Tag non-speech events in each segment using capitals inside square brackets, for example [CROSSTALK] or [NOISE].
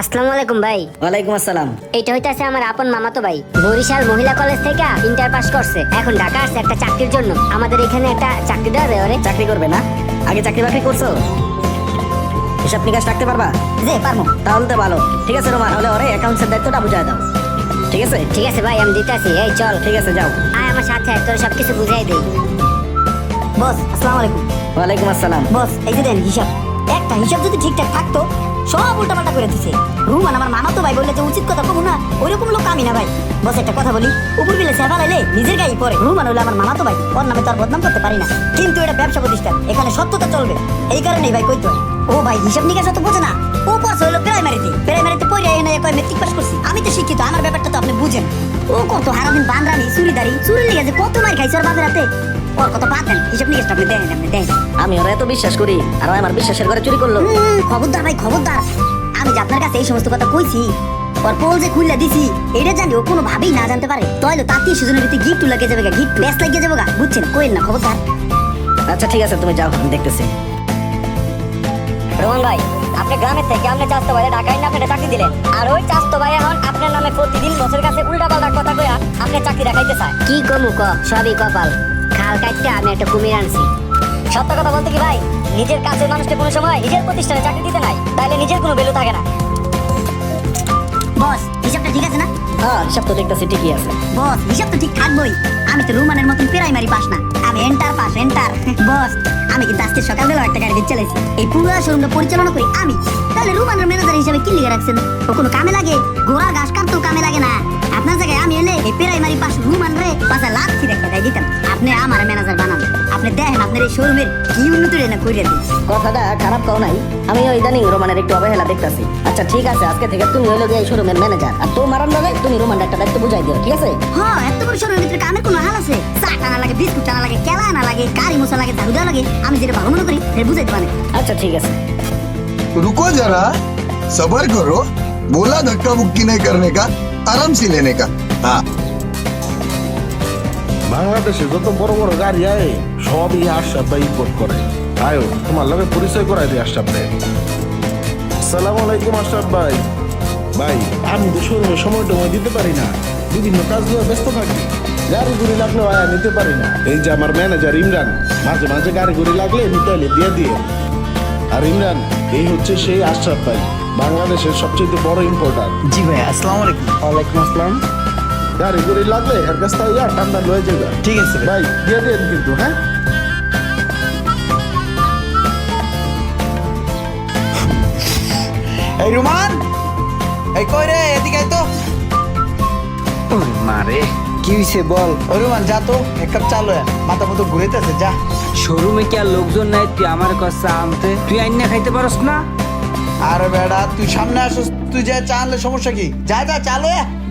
আসসালামু আলাইকুম ভাই। ওয়ালাইকুম আসসালাম। এইটা হইতাছে আমার আপন মামাতো ভাই। বরিশাল মহিলা কলেজ থেকে ইন্টার পাস করছে। এখন ঢাকা আসছে একটা চাকরির জন্য। আমাদের এখানে একটা চাকরি দেওয়া যায় ওরে। চাকরি করবে না? আগে চাকরি বাকরি করছ? হিসাব নিকাশ রাখতে পারবা? যে পারমু তাহলে তো ভালো। ঠিক আছে রোমান হলে ওরে অ্যাকাউন্টসের দায়িত্বটা বুঝাই দাও। ঠিক আছে? ঠিক আছে ভাই আমি দিতেছি। এই চল। ঠিক আছে যাও। আয় আমার সাথে তোর সবকিছু বুঝাই দেই। বস আসসালামু আলাইকুম। ওয়ালাইকুম আসসালাম। বস এই যে দেন হিসাব। একটা হিসাব যদি ঠিকঠাক থাকতো সব উল্টাপাল্টা করে দিছে। রুমান আমার মামা তো ভাই বললে যে উচিত কথা কমু না, ওইরকম লোক আমি না ভাই। বস, একটা কথা বলি, উপর বিলে সেবা লাইলে নিজের গায়ে পড়ে। রুমান হলে আমার মামা তো ভাই, ওর নামে তো আর বদনাম করতে পারি না। কিন্তু এটা ব্যবসা প্রতিষ্ঠান, এখানে সত্যতা চলবে। এই কারণেই ভাই কইতো ও ভাই, হিসাব নিকাশ তো বোঝে না। ও পড়ছে হলো প্রাইমারিতে। প্রাইমারিতে পড়ে এনে কয় মেট্রিক পাস করছি। আমি তো শিক্ষিত, আমার ব্যাপারটা তো আপনি বুঝেন। ও কত হারাদিন বান্দ্রামি চুরিদারি। চুরি লেগে যে কত মার খাইছে ওর বাপের হাতে। ওর কত বাদ দেন হিসাব নিকাশটা আপনি দেন আপনি দেন। আমি ওরা এত বিশ্বাস করি আর আমার বিশ্বাসের ঘরে চুরি করল। খবরদার ভাই খবরদার। আমি যে আপনার কাছে এই সমস্ত কথা কইছি ওর পোল যে খুললা দিছি এটা জানি ও কোনো ভাবেই না জানতে পারে। তাহলে তাতে সুজনের ভিতরে গিফট লাগে যাবে গিফট বেশ লাগিয়ে যাবে গা বুঝছেন? কইল না খবরদার। আচ্ছা ঠিক আছে তুমি যাও আমি দেখতেছি। রোহন ভাই আপনি গ্রামের থেকে আপনি চাস্তো ভাই ঢাকায় না আপনার চাকরি দিলেন? আর ওই চাস্তো ভাই এখন আপনার নামে প্রতিদিন বছরের কাছে উল্টা আপনি চাকরি দেখাইতে চায়। কি কমু ক সবই কপাল। খাল কাটতে আমি একটা কুমির আনছি। সত্য কথা বলতে কি ভাই? নিজের কাছের মানুষকে কোনো সময় নিজের প্রতিষ্ঠানে চাকরি দিতে নাই তাইলে নিজের কোনো ভ্যালু থাকে না। বস হিসাবটা ঠিক আছে না? হ্যাঁ হিসাব তো দেখতেছি ঠিকই আছে। বস হিসাব তো ঠিক থাকবোই। আমি তো রুমানের মতন প্রাইমারি পাস না। আমি এন্টার পাস এন্টার বস আমি কিন্তু আজকে সকালবেলা একটা গাড়ি দিয়ে চালাইছি এই পুরো শোরুমটা পরিচালনা করি আমি। তাহলে রুমানের ম্যানেজার হিসেবে কি লিখে রাখছেন? ও কোনো কামে লাগে? ঘোড়া ঘাস কাটতেও কামে লাগে না। প্রাইমারি পাস রুমান রে পাশে লাথি রেখে দেয় দিতাম আপনি আমার ম্যানেজার বানান আপনি দেখেন আপনার এই শোরুমের কি উন্নতি রে না করিয়া দিই কথাটা খারাপ কাও নাই আমি ওই ইদানিং রোমানের একটু অবহেলা দেখতাছি আচ্ছা ঠিক আছে আজকে থেকে তুমি হইলো গিয়ে এই শোরুমের ম্যানেজার আর তোমার লগে তুমি রোমানটা একটা দায়িত্ব বুঝাই দিও ঠিক আছে হ্যাঁ এত বড় শোরুমের ভিতরে কামের কোনো হাল আছে চা টানা লাগে বিস্কুট টানা লাগে কেলা আনা লাগে গাড়ি মশা লাগে ঝাড়ু দেওয়া লাগে আমি যেটা ভালো মনে করি সেটা বুঝাইতে পারে আচ্ছা ঠিক আছে रुको जरा सबर करो बोला धक्का मुक्की नहीं करने का आराम से लेने का हाँ বাংলাদেশে যত বড় বড় গাড়ি আয় সবই আশরাফ ভাই ইম্পোর্ট করে। আয়ো তোমার লগে পরিচয় করাই দিই আশরাফ ভাই। সালাম আলাইকুম আশরাফ ভাই। ভাই আমি তো শোরুমে সময় টময় দিতে পারি না। বিভিন্ন কাজগুলো ব্যস্ত থাকি। গাড়ি গুড়ি লাগলে আয়া নিতে পারি না। এই যে আমার ম্যানেজার ইমরান মাঝে মাঝে গাড়ি গুড়ি লাগলে নিতে হলে দিয়ে দিয়ে। আর ইমরান এই হচ্ছে সেই আশরাফ ভাই বাংলাদেশের সবচেয়ে বড় ইম্পোর্টার জি ভাই আসসালামু আলাইকুম। ওয়ালাইকুম আসসালাম। গাড়ি গুড়ি লাগলে এর কাছ থেকে ইয়া ঠান্ডা লয়ে যাবে ঠিক আছে ভাই। দিয়ে দেন কিন্তু হ্যাঁ? এই রুমান এই কই রে এদিকে তো। মারে কি হইছে বল? ওই রুমান যা তো এক কাপ চালো মাথা মতো ঘুরাইতেছে যা। শোরুমে কি আর লোকজন নাই? তুই আমার কাছে আনতে। তুই আইনা খাইতে পারস না? আরে বেড়া তুই সামনে আসিস তুই যা চা আনলে সমস্যা কি? যা যা চালো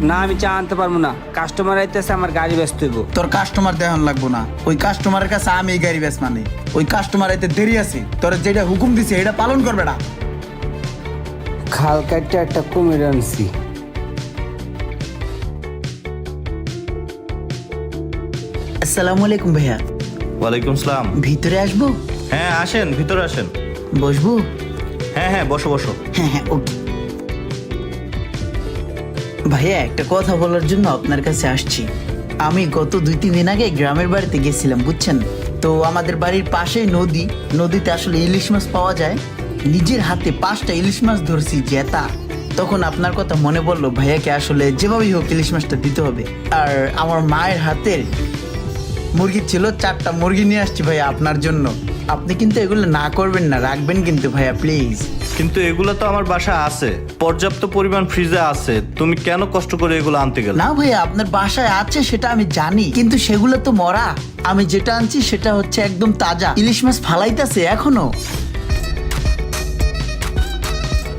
না আমি চা আনতে পারব না। কাস্টমার আইতেছে আমার গাড়ি ব্যস্ত হইব। তোর কাস্টমার দেখান লাগবো না। ওই কাস্টমারের কাছে আমি এই গাড়ি বেশ মানে। ওই কাস্টমার এতে দেরি আছে। তোর যেটা হুকুম দিছে এটা পালন করবে না। খাল কাটতে একটা কুমির আনছি। আসসালামু আলাইকুম ভাইয়া। ওয়ালাইকুম সালাম। ভিতরে আসব? হ্যাঁ আসেন ভিতরে আসেন। বসবো? হ্যাঁ হ্যাঁ বসো বসো। হ্যাঁ হ্যাঁ ওকে। ভাইয়া, একটা কথা বলার জন্য আপনার কাছে আসছি। আমি গত দুই, তিন দিন আগে গ্রামের বাড়িতে গেছিলাম, বুঝছেন? তো আমাদের বাড়ির পাশেই নদী, নদীতে আসলে ইলিশ মাছ পাওয়া যায়। নিজের হাতে পাঁচটা ইলিশ মাছ ধরছি, জেতা। তখন আপনার কথা মনে পড়ল, ভাইয়াকে আসলে যেভাবেই হোক ইলিশ মাছটা দিতে হবে। আর আমার মায়ের হাতের মুরগি ছিল, চারটা মুরগি নিয়ে আসছি ভাইয়া আপনার জন্য। আপনি কিন্তু এগুলো না করবেন না রাখবেন কিন্তু ভাইয়া প্লিজ কিন্তু এগুলো তো আমার বাসা আছে। পর্যাপ্ত পরিমাণ ফ্রিজে আছে। তুমি কেন কষ্ট করে এগুলো আনতে গেলে? না ভাইয়া আপনার বাসায় আছে সেটা আমি জানি কিন্তু সেগুলো তো মরা। আমি যেটা আনছি সেটা হচ্ছে একদম তাজা। ইলিশ মাছ ফালাইতেছে এখনও।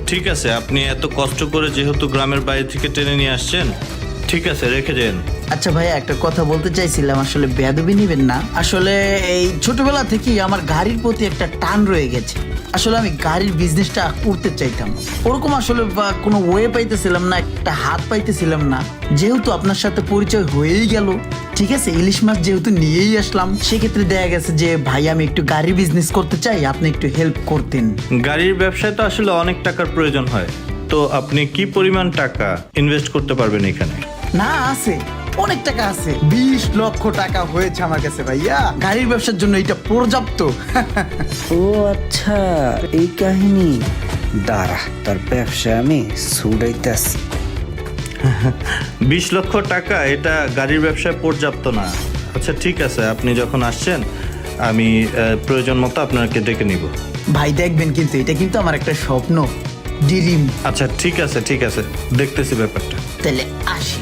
ঠিক আছে আপনি এত কষ্ট করে যেহেতু গ্রামের বাইরে থেকে টেনে নিয়ে আসছেন ঠিক আছে রেখে দেন। আচ্ছা ভাইয়া একটা কথা বলতে চাইছিলাম আসলে বেয়াদবি নিবেন না। আসলে এই ছোটবেলা থেকেই আমার গাড়ির প্রতি একটা টান রয়ে গেছে। আসলে আমি গাড়ির বিজনেসটা করতে চাইতাম। ওরকম আসলে বা কোনো ওয়ে পাইতেছিলাম না একটা হাত পাইতেছিলাম না। যেহেতু আপনার সাথে পরিচয় হয়েই গেল ঠিক আছে? ইলিশ মাছ যেহেতু নিয়েই আসলাম সেক্ষেত্রে দেখা গেছে যে ভাই আমি একটু গাড়ির বিজনেস করতে চাই আপনি একটু হেল্প করতেন। গাড়ির ব্যবসায় তো আসলে অনেক টাকার প্রয়োজন হয়। তো তো আপনি কি পরিমাণ টাকা ইনভেস্ট করতে পারবেন এখানে? না আছে। অনেক টাকা আছে। বিশ লক্ষ টাকা হয়েছে আমার কাছে ভাইয়া। গাড়ির ব্যবসার জন্য এটা পর্যাপ্ত। ও আচ্ছা এই কাহিনী। দাঁড়া তার ব্যবসা আমি ছুটাইতেছি। বিশ লক্ষ টাকা এটা গাড়ির ব্যবসায় পর্যাপ্ত না। আচ্ছা ঠিক আছে আপনি যখন আসছেন আমি আহ, প্রয়োজন মতো আপনাকে ডেকে নিব। ভাই দেখবেন কিন্তু এটা কিন্তু আমার একটা স্বপ্ন। ডিরিম আচ্ছা ঠিক আছে ঠিক আছে দেখতেছি ব্যাপারটা। তাহলে আসি।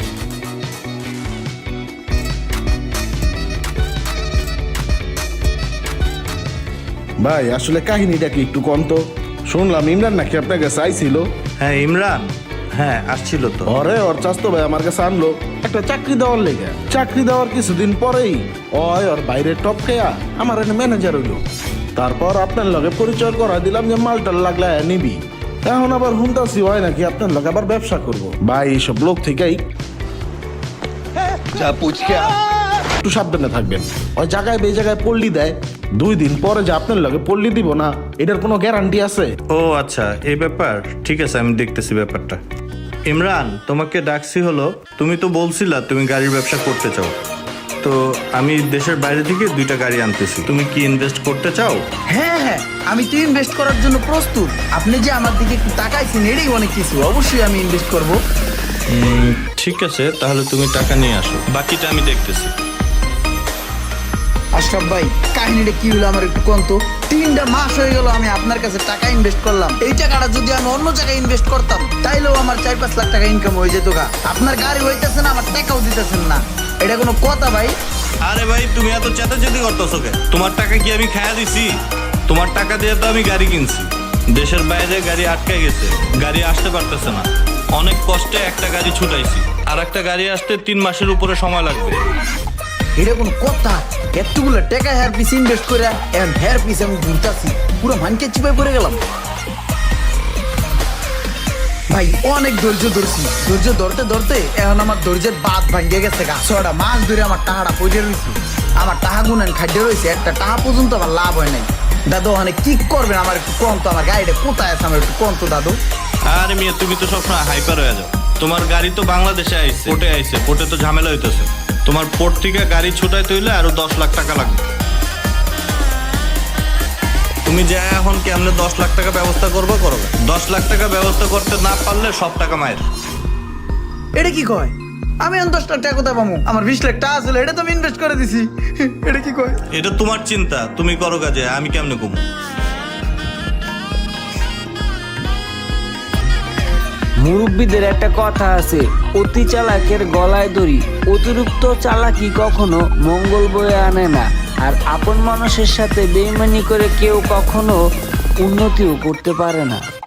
ভাই আসলে কাহিনীটা কি একটু কম তো? শুনলাম ইমরান নাকি আপনার কাছে আইছিল হ্যাঁ ইমরান। হ্যাঁ আসছিল তো। অরে ওর চাস্তো ভাই আমার কাছে আনলো। একটা চাকরি দেওয়ার লেগে। চাকরি দেওয়ার কিছুদিন পরেই ওই ওর বাইরে টপ খেয়া আমার এনে ম্যানেজার হইল। তারপর আপনার লগে পরিচয় করা দিলাম যে মালটাল লাগলে নিবি। এখন আবার হুমতাসি হয় নাকি আপনার লগে আবার ব্যবসা করব। ভাই এইসব লোক থেকেই যা পুচকে। একটু সাবধানে থাকবেন। ওই জায়গায় বে জায়গায় পল্লি দেয়। দুই দিন পরে যে আপনার লগে পল্লি দিব না এটার কোনো গ্যারান্টি আছে? ও আচ্ছা এই ব্যাপার। ঠিক আছে আমি দেখতেছি ব্যাপারটা। ইমরান তোমাকে ডাকছি হলো তুমি তো বলছিলা তুমি গাড়ির ব্যবসা করতে চাও। তো আমি দেশের বাইরে থেকে দুইটা গাড়ি আনতেছি। তুমি কি ইনভেস্ট করতে চাও? হ্যাঁ হ্যাঁ আমি তো ইনভেস্ট করার জন্য প্রস্তুত। আপনি যে আমার দিকে একটু তাকাইছেন এটাই অনেক কিছু। অবশ্যই আমি ইনভেস্ট করব। ঠিক আছে তাহলে তুমি টাকা নিয়ে আসো। বাকিটা আমি দেখতেছি। আশরাফ ভাই কাহিনীটা কি হলো আমার একটু কন্ত তিনটা মাস হয়ে গেল আমি আপনার কাছে টাকা ইনভেস্ট করলাম। এই টাকাটা যদি আমি অন্য জায়গায় ইনভেস্ট করতাম তাইলেও আমার চার পাঁচ লাখ টাকা ইনকাম হয়ে যেত গা। আপনার গাড়ি হইতেছে না আমার টাকাও দিতেছেন না। এটা কোনো কথা ভাই? আরে ভাই তুমি এত চেতাচেতি করতেছো কে তোমার টাকা কি আমি খায়া দিছি? তোমার টাকা দিয়ে তো আমি গাড়ি কিনছি। দেশের বাইরে গাড়ি আটকে গেছে গাড়ি আসতে পারতেছে না। অনেক কষ্টে একটা গাড়ি ছুটাইছি। আর একটা গাড়ি আসতে তিন মাসের উপরে সময় লাগবে। এটা কোনো কথা? এতগুলো টাকা হেয়ার পিস ইনভেস্ট করে এখন হেয়ার পিস আমি পুরো মানকে চিপাই পড়ে গেলাম। ভাই, অনেক ধৈর্য ধরছি। ধৈর্য ধরতে ধরতে এখন আমার ধৈর্যের বাদ ভাঙ্গে গেছে ধরে আমার পড়ে রয়েছে আমার টাকা গুনেন খাদ্য রয়েছে একটা টাকা পর্যন্ত আমার লাভ হয় নাই। দাদু, ওখানে কি করবেন? আমার একটু কম তো, আমার গাড়িটা কোথায় আছে? আমার একটু কম তো, দাদু। আরে মেয়ে, তুমি তো সবসময় হাইপার হয়ে যাও। তোমার গাড়ি তো বাংলাদেশে আইছে পোর্টে আইছে তো ঝামেলা হইতেছে। তোমার পোর্ট থেকে গাড়ি ছুটাইতে হইলে আরও দশ লাখ টাকা লাগবে। তুমি যা এখন কেমনে দশ লাখ টাকা ব্যবস্থা করব করো। দশ লাখ টাকা ব্যবস্থা করতে না পারলে সব টাকা মায়ের। এটা কি কয়? আমি এখন দশ লাখ টাকা কোথায় পাবো? আমার বিশ লাখ টাকা আসলে এটা তো আমি ইনভেস্ট করে দিছি। [LAUGHS] এটা কি কয়? এটা তোমার চিন্তা তুমি করো কাজে আমি কেমনে কমু? মুরব্বীদের একটা কথা আছে, অতি চালাকের গলায় দড়ি। অতিরিক্ত চালাকি কখনো মঙ্গল বয়ে আনে না। আর আপন মানুষের সাথে বেইমানি করে কেউ কখনো উন্নতিও করতে পারে না।